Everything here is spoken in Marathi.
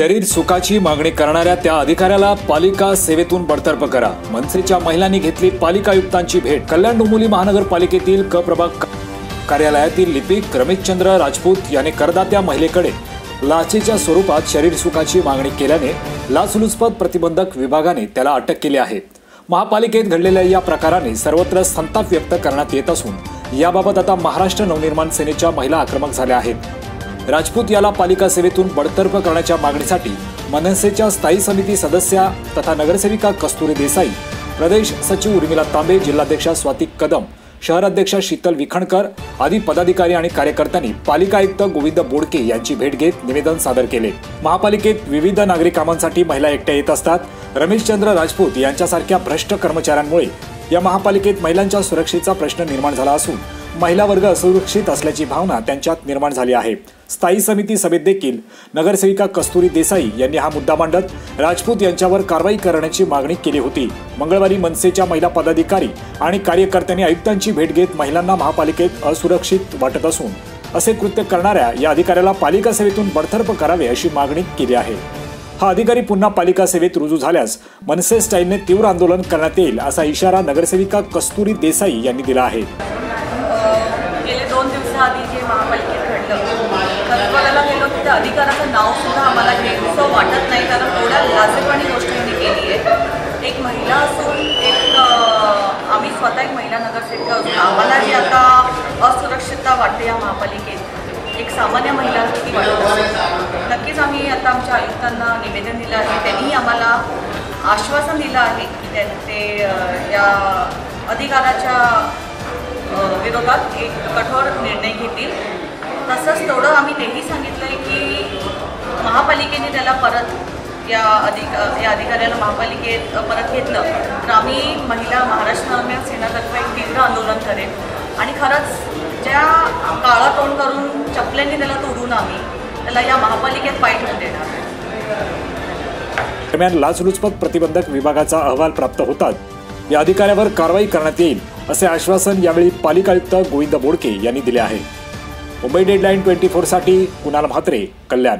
शरीर सुखाची मागणी करणाऱ्या त्या अधिकाऱ्याला पालिका सेवेतून बडतर्फ करा. मनसेच्या महिलांनी घेतली पालिका आयुक्तांची भेट. कल्याण डोंबिवली महानगरपालिकेतील क प्रभाग कार्यालयातील लिपिक रमेशचंद्र राजपूत याने करदात्या महिलेकडे लाचेच्या स्वरूपात शरीर सुखाची मागणी केल्याने लाचलुचपत प्रतिबंधक विभागाने त्याला अटक केली आहे. महापालिकेत घडलेल्या या प्रकाराने सर्वत्र संताप व्यक्त करण्यात येत असून याबाबत आता महाराष्ट्र नवनिर्माण सेनेच्या महिला आक्रमक झाल्या आहेत. राजपूत याला पालिका सेवेतून बडतर्फ करण्याच्या मागणीसाठी मनसेच्या स्थायी समिती सदस्या तथा नगरसेविका कस्तुरी देसाई प्रदेश सचिव उर्मिला तांबे जिल्हाध्यक्षा स्वाती कदम शहराध्यक्षा शीतल विखणकर आदी पदाधिकारी आणि कार्यकर्त्यांनी पालिका आयुक्त गोविंद बोडके यांची भेट घेत निवेदन सादर केले. महापालिकेत विविध नागरिक कामांसाठी महिला एकट्या येत असतात. रमेशचंद्र राजपूत यांच्यासारख्या भ्रष्ट कर्मचाऱ्यांमुळे या महापालिकेत महिलांच्या सुरक्षेचा प्रश्न निर्माण झाला असून महिला वर्ग असुरक्षित असल्याची भावना त्यांच्यात निर्माण झाली आहे. स्थायी समिती सभेत देखील नगरसेविका कस्तुरी देसाई यांनी हा मुद्दा मांडत राजपूत यांच्यावर कारवाई करण्याची मागणी केली होती. मंगळवारी मनसेच्या महिला पदाधिकारी आणि कार्यकर्त्यांनी आयुक्तांची भेट घेत महिलांना महापालिकेत असुरक्षित वाटत असून असे कृत्य करणाऱ्या या अधिकाऱ्याला पालिका सेवेतून बडतर्फ करावे अशी मागणी केली आहे. हा अधिकारी पुन्हा पालिका सेवेत रुजू झाल्यास मनसे स्टाईलने तीव्र आंदोलन करण्यात येईल असा इशारा नगरसेविका कस्तुरी देसाई यांनी दिला आहे. गेले दोन दिवसाआधी जे महापालिकेत घडलं तर बघायला गेलो की त्या अधिकाराचं नाव सुद्धा आम्हाला घ्यायचं वाटत नाही कारण थोड्या लाजेपणी गोष्टींनी केली आहे. एक महिला असून एक आम्ही स्वतः एक महिला नगरसेविका असून आम्हाला जी आता असुरक्षितता वाटते या महापालिकेत एक सामान्य महिला किती वाटत असेल? आम्ही आता आमच्या आयुक्तांना निवेदन दिलं आहे. त्यांनी आम्हाला आश्वासन दिलं आहे की त्या- ते या अधिकाराच्या विरोधात एक कठोर निर्णय घेतील. तसंच तेवढं आम्ही तेही सांगितलं आहे की महापालिकेने त्याला परत या अधिक या अधिकाऱ्याला महापालिकेत परत घेतलं तर आम्ही महिला महाराष्ट्र दरम्यान सेनातर्फे एक तीव्र आंदोलन करेल आणि खरंच ज्या काळा तोंड करून चपल्यांनी त्याला तोडून आम्ही त्याला या महापालिकेत पाय ठेवून देणार. दरम्यान लाचलुचपत प्रतिबंधक विभागाचा अहवाल प्राप्त होतात या अधिकाऱ्यावर कारवाई करण्यात येईल असे आश्वासन यावेळी पालिका आयुक्त गोविंद बोडके यांनी दिले आहे. मुंबई डेडलाईन ट्वेंटी फोरसाठी कुणाल म्हात्रे कल्याण.